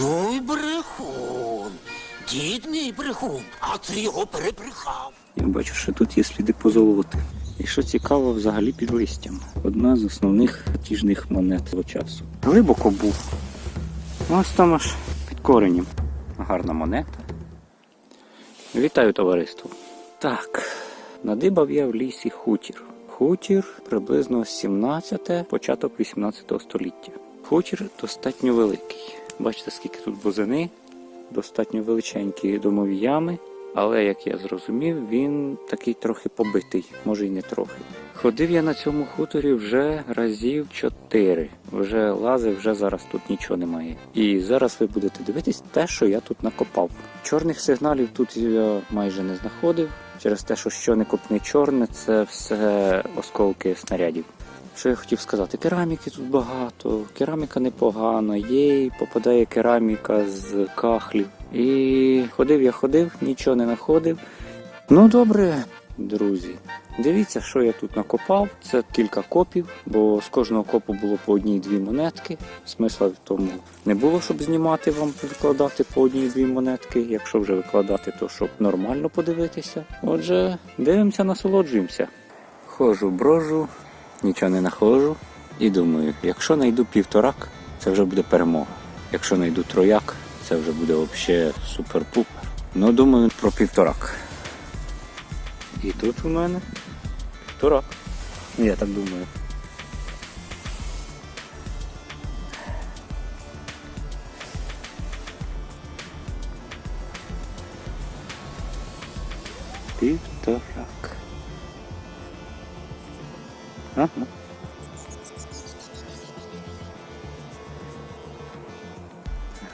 Ну і брехун. Дід мій брехун, а ти його перебрехав. Я бачу, що тут є сліди позолоти. І що цікаво, взагалі під листям. Одна з основних тіжних монет того часу. Глибоко був. Ось там аж під коренем. Гарна монета. Вітаю товариство. Так, надибав я в лісі хутір. Хутір приблизно 17, початок 18 століття. Хутір достатньо великий. Бачите, скільки тут бузини, достатньо величенькі домові ями, але як я зрозумів, він такий трохи побитий, може й не трохи. Ходив я на цьому хуторі вже разів чотири. Вже лазив, вже зараз тут нічого немає. І зараз ви будете дивитись те, що я тут накопав. Чорних сигналів тут я майже не знаходив. Через те, що що не копне чорне, це все осколки снарядів. Що я хотів сказати? Кераміки тут багато, кераміка непогана, є, попадає кераміка з кахлів. І ходив я ходив, нічого не знаходив. Ну добре, друзі. Дивіться, що я тут накопав. Це кілька копів, бо з кожного копу було по одній-дві монетки. Смисла в тому не було, щоб знімати вам, викладати по одній-дві монетки. Якщо вже викладати, то щоб нормально подивитися. Отже, дивимося, насолоджуємося. Хожу, брожу, нічого не знаходжу. І думаю, якщо знайду півторак, це вже буде перемога. Якщо знайду трояк, це вже буде взагалі супер-пупер. Ну, думаю, про півторак. І тут у мене півторак. Ну, я так думаю. Півторак. Ага.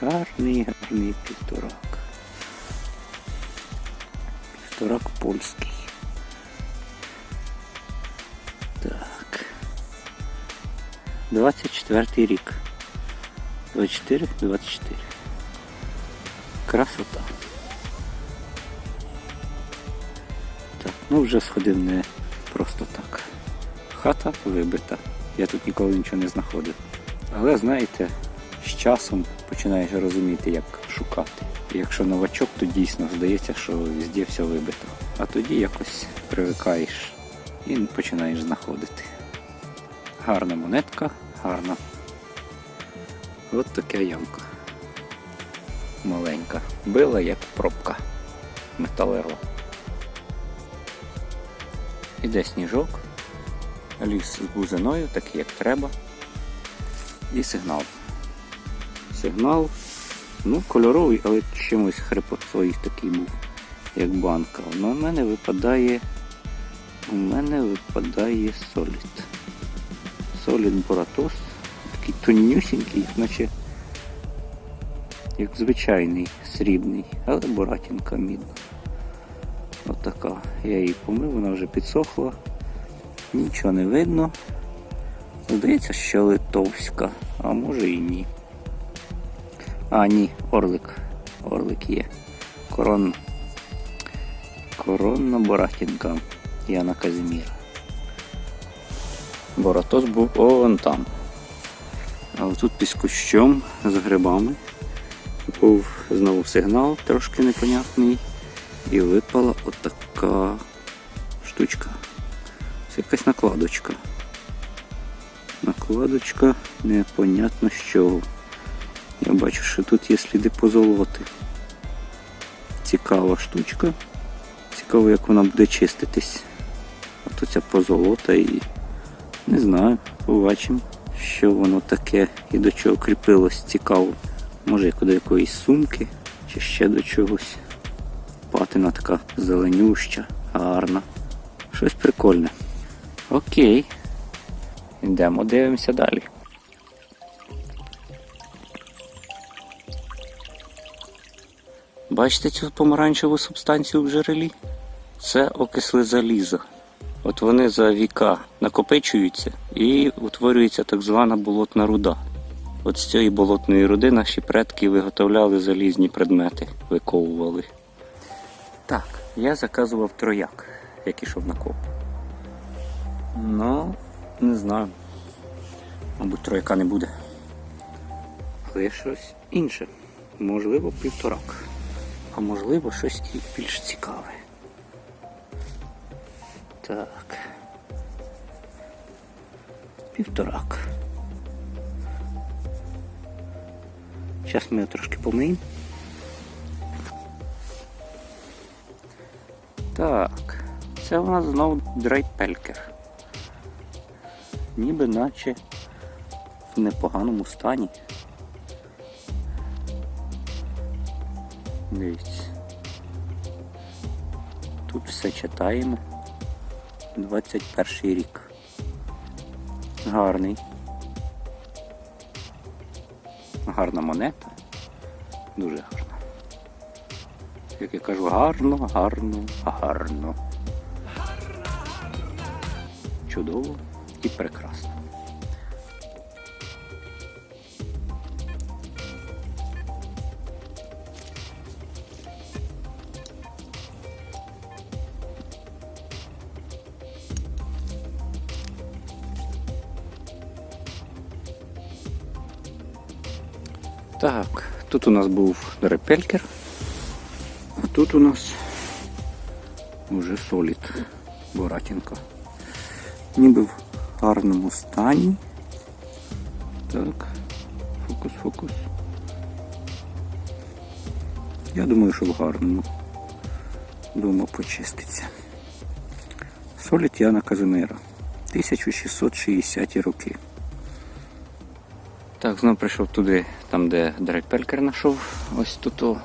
Гарний, гарний півторак. Півторак польський. Так. 24 рік. 24, 24. Красота. Так, ну вже сходив не просто так. Хата вибита. Я тут ніколи нічого не знаходив. Але знаєте, з часом починаєш розуміти, як шукати. І якщо новачок, то дійсно здається, що везде все вибито. А тоді якось привикаєш і починаєш знаходити. Гарна монетка, гарна. От така ямка. Маленька. Била як пробка металева. Іде сніжок, ліс з бузиною, такий як треба. І сигнал. Сигнал, ну, кольоровий, але чимось хрипотцой такий був, як банка. Ну, у мене випадає. У мене випадає солід. Солід Боратос. Такий тонюсінький, наче як звичайний срібний, але боратінка мідна. Отака. Я її помив, вона вже підсохла. Нічого не видно. Здається, що литовська, а може і ні. А, ні, орлик. Орлик є. Корон... Коронна Боратінка Яна Казіміра. Боратос був он там. А отут під кущом з грибами був знову сигнал трошки непонятний. І випала отака штучка. Це якась накладочка. Накладочка непонятно з чого. Я бачу, що тут є сліди позолоти. Цікава штучка. Цікаво, як вона буде чиститись. А то ця позолота і не знаю, побачимо, що воно таке і до чого кріпилось. Цікаво. Може як до якоїсь сумки чи ще до чогось. Патина така зеленюща, гарна. Щось прикольне. Окей. Йдемо, дивимося далі. Бачите цю помаранчеву субстанцію в джерелі? Це окисли заліза. От вони за віка накопичуються і утворюється так звана болотна руда. От з цієї болотної руди наші предки виготовляли залізні предмети, виковували. Так, я заказував трояк, як ішов на коп. Ну, не знаю. Мабуть, трояка не буде. Але щось інше. можливо, півторак. А можливо, щось більш цікаве. Так. Півторак. Зараз ми його трошки помиємо. Так, це у нас знову драйпелькер. Ніби наче в непоганому стані. Дивіться. Тут все читаємо. 21 рік. Гарний. Гарна монета. Дуже гарна. Як я кажу, гарно, гарно, гарно. Чудово і прекрасно. Так, тут у нас був репелькер, а тут у нас вже солід Боратінка. Ніби гарному стані. Так, фокус, фокус. Я думаю, що в гарному. Дома почиститься. Солід Яна Казимира. 1660 роки. Так, знову прийшов туди, там, де Драйпелькер знайшов, ось тут.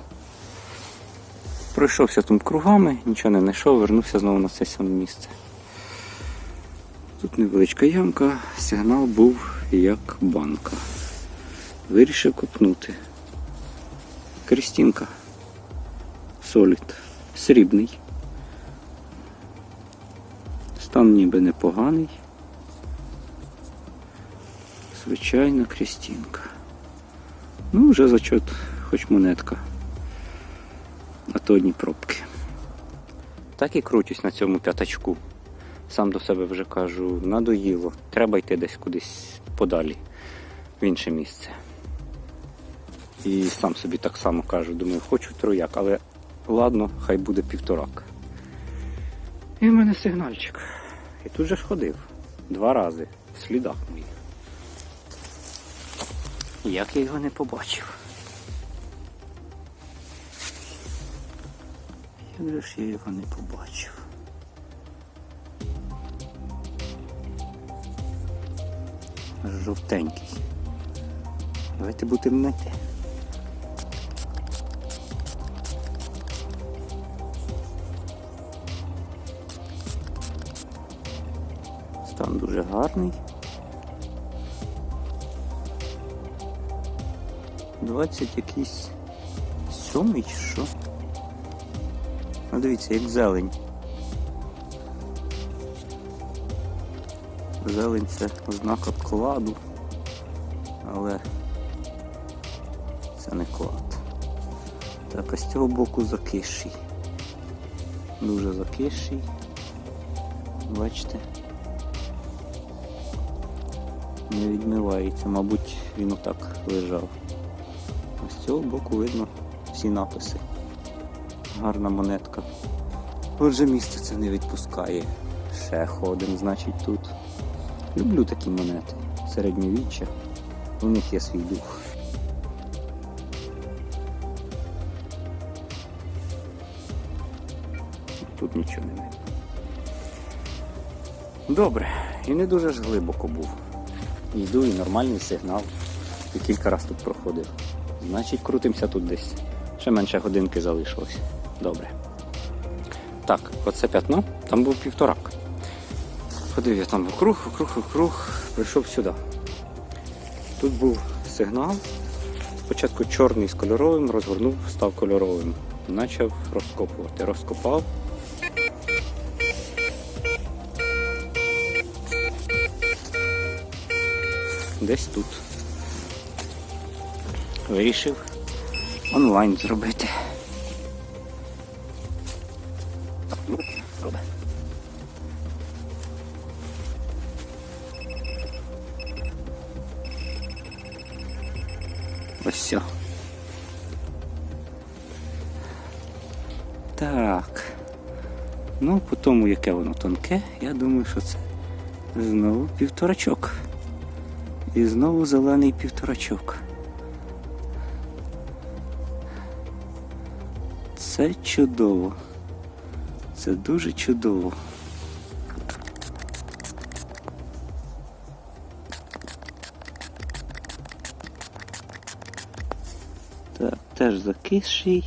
Пройшовся там кругами, нічого не знайшов, вернувся знову на це саме місце. Тут невеличка ямка, сигнал був як банка. Вирішив копнути. Крістінка. Солід. Срібний. Стан ніби непоганий. Звичайна крістінка. Ну, вже зачет, хоч монетка. А то одні пробки. Так і крутюсь на цьому п'ятачку. Сам до себе вже кажу, надоїло. Треба йти десь кудись подалі, в інше місце. І сам собі так само кажу, думаю, хочу трояк, але ладно, хай буде півторак. І в мене сигнальчик. І тут же ж ходив. Два рази в слідах моїх. Як я його не побачив? Як же ж я його не побачив? Жовтенький. Давайте будемо мити. Стан дуже гарний. 20 якийсь сьомий чи що? Ну дивіться, як зелень. Зелень це ознака кладу, але це не клад. Так, а з цього боку закисший. Дуже закисший. Бачите? Не відмивається, мабуть, він отак лежав. А з цього боку видно всі написи. Гарна монетка. Отже, місце це не відпускає. Ще ходим, значить, тут. Люблю такі монети. Середньовіччя. У них є свій дух. Тут нічого не видно. Добре, і не дуже ж глибоко був. Йду і нормальний сигнал. І кілька разів тут проходив. Значить, крутимося тут десь. Ще менше годинки залишилось. Добре. Так, оце п'ятно, там був півторак. Ходив я там вокруг, вокруг, вокруг, прийшов сюди. Тут був сигнал. Спочатку чорний з кольоровим, розгорнув, став кольоровим. Почав розкопувати. Розкопав. Десь тут. Вирішив онлайн зробити. все. Так. Ну, по тому, яке воно тонке, я думаю, що це знову півторачок. І знову зелений півторачок. Це чудово. Це дуже чудово. Теж закисший.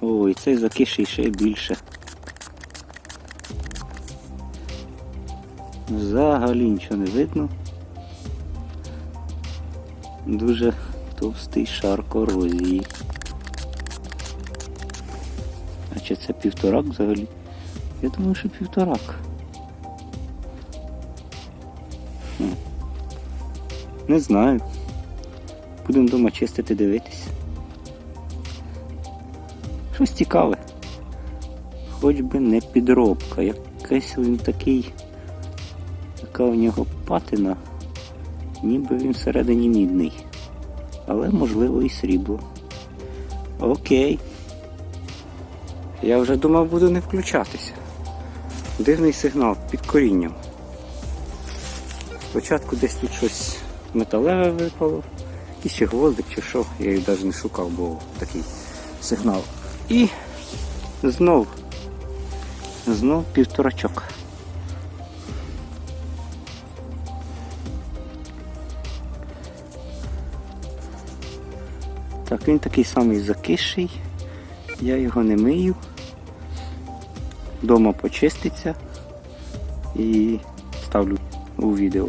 Ой, цей закисший ще більше. Взагалі нічого не видно. Дуже товстий шар корозії. А чи це півторак взагалі? Я думаю, що півторак. Не знаю. Будемо вдома чистити, дивитись. Щось цікаве. Хоч би не підробка. Якийсь він такий. Така у нього патина. Ніби він всередині мідний. Але можливо і срібло. Окей. Я вже думав, буду не включатися. Дивний сигнал під корінням. Спочатку десь тут щось металеве випало, і ще гвоздик чи що, я їх навіть не шукав, бо такий сигнал. І знов, знов півторачок. Так, він такий самий закисший. Я його не мию. Дома почиститься і ставлю у відео.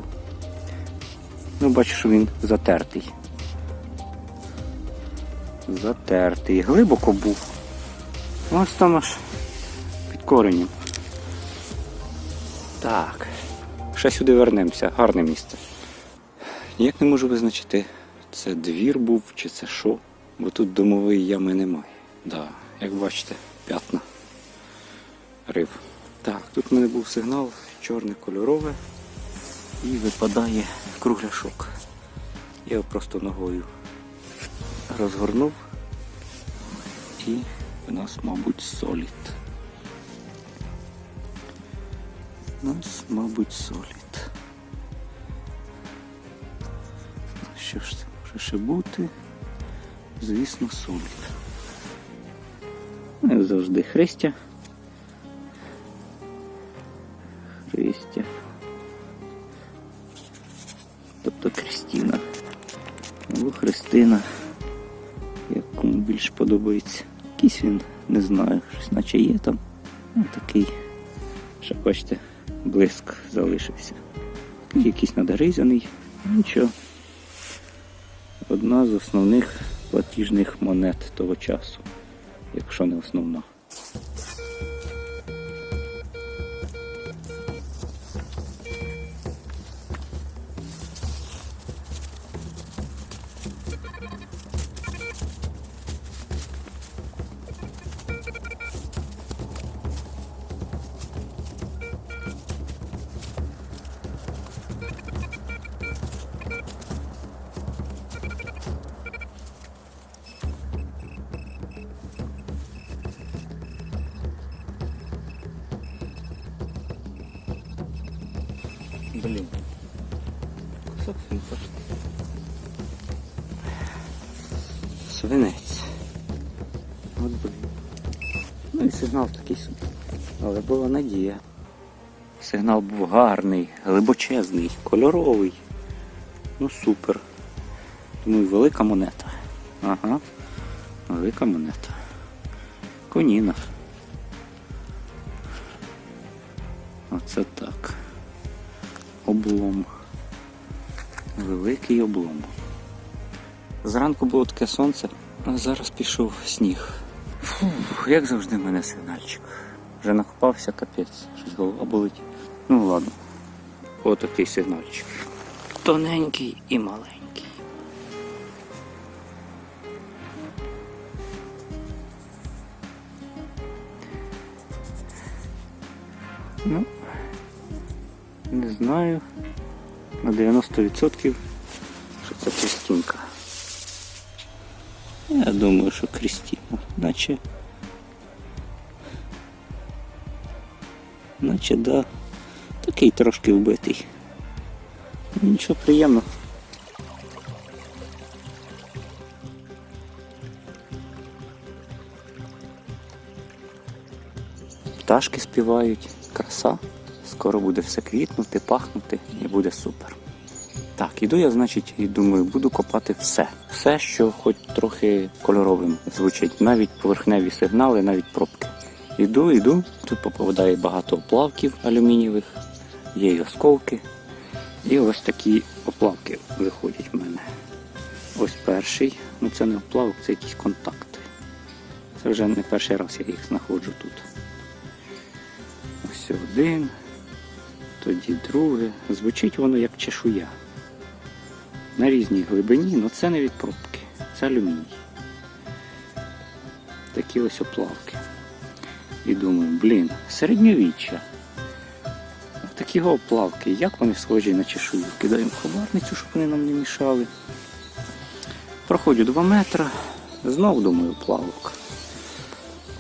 Ну, бачу, що він затертий. Затертий. Глибоко був. Ось там аж під коренем. Так. Ще сюди вернемося. Гарне місце. Ніяк не можу визначити, це двір був чи це що, бо тут домової ями немає. Да, як бачите, п'ятна. Рив. Так, тут в мене був сигнал чорне кольорове і випадає кругляшок. Я його просто ногою розгорнув і у нас, мабуть, солід. У нас, мабуть, солід. Що ж це може ще бути? Звісно, солід. Ну, завжди Христя. Христя. Тобто Крістіна. Або Христина. Як кому більш подобається. Якийсь він, не знаю, щось наче є там. Ну, такий, ще бачите, блиск залишився. Такий якийсь надгризаний. Нічого. Одна з основних платіжних монет того часу, якщо не основна. Кусок свинця. Свинець. От блін. Ну і сигнал такий собі. Але була надія. Сигнал був гарний, глибочезний, кольоровий. Ну супер. Думаю, велика монета. Ага. Велика монета. Коніна. Зранку було таке сонце, а зараз пішов сніг. Фух, як завжди в мене сигнальчик. Вже накопався капець, щось голова болить. Ну ладно. Отакий сигнальчик. Тоненький і маленький. Ну, не знаю. На 90% що це Крістінка. Я думаю, що Крістіна, наче. Наче да. Такий трошки вбитий. Ну, нічого приємно. Пташки співають, краса, скоро буде все квітнути, пахнути і буде супер. Так, іду я, значить, і думаю, буду копати все. Все, що хоч трохи кольоровим звучить, навіть поверхневі сигнали, навіть пробки. Іду, іду. Тут попадає багато оплавків алюмінієвих, є й осколки. І ось такі оплавки виходять в мене. Ось перший. Ну це не оплавок, це якісь контакти. Це вже не перший раз я їх знаходжу тут. Ось один, тоді друге. Звучить воно як чешуя. На різній глибині, але це не від пробки, це алюміній. Такі ось оплавки. І думаю, блін, середньовіччя. Такі оплавки, як вони схожі на чешую. Кидаємо хабарницю, щоб вони нам не мішали. Проходжу 2 метри, знов думаю плавок.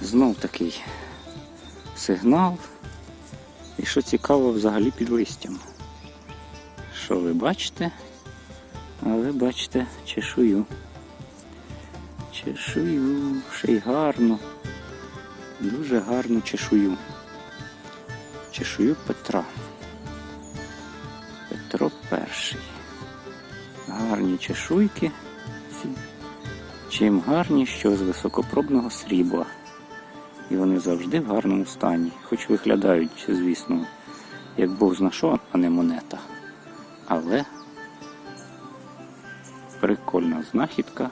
Знов такий сигнал. І що цікаво взагалі під листям. Що ви бачите? А ви бачите чешую. Чешую, ще й гарно. Дуже гарну чешую. Чешую Петра. Петро перший. Гарні чешуйки. Чим гарні, що з високопробного срібла. І вони завжди в гарному стані. Хоч виглядають, звісно, як Бог зна що, а не монета. Але прикольна знахідка.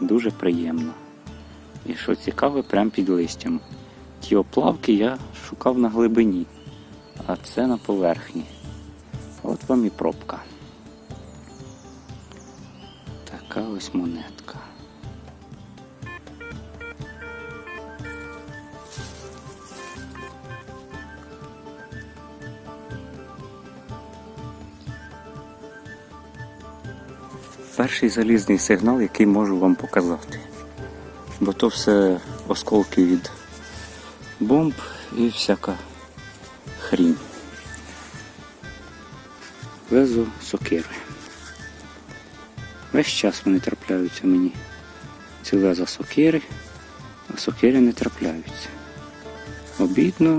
Дуже приємна. І що цікаве, прямо під листям. Ті оплавки я шукав на глибині, а це на поверхні. От вам і пробка. Така ось монетка. Перший залізний сигнал, який можу вам показати. Бо то все осколки від бомб і всяка хрінь. Везу сокири. Весь час вони трапляються мені. Ці леза сокири, а сокири не трапляються. Обідно.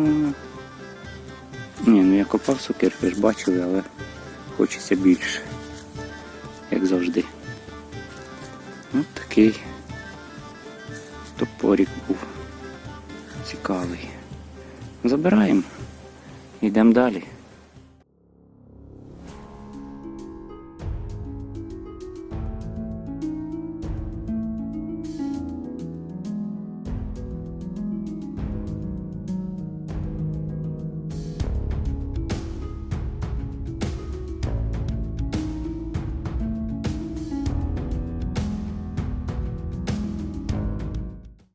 Ні, ну я копав сокир, ви ж бачили, але хочеться більше. Як завжди. Ось такий топорик був цікавий. Забираємо. Йдемо далі.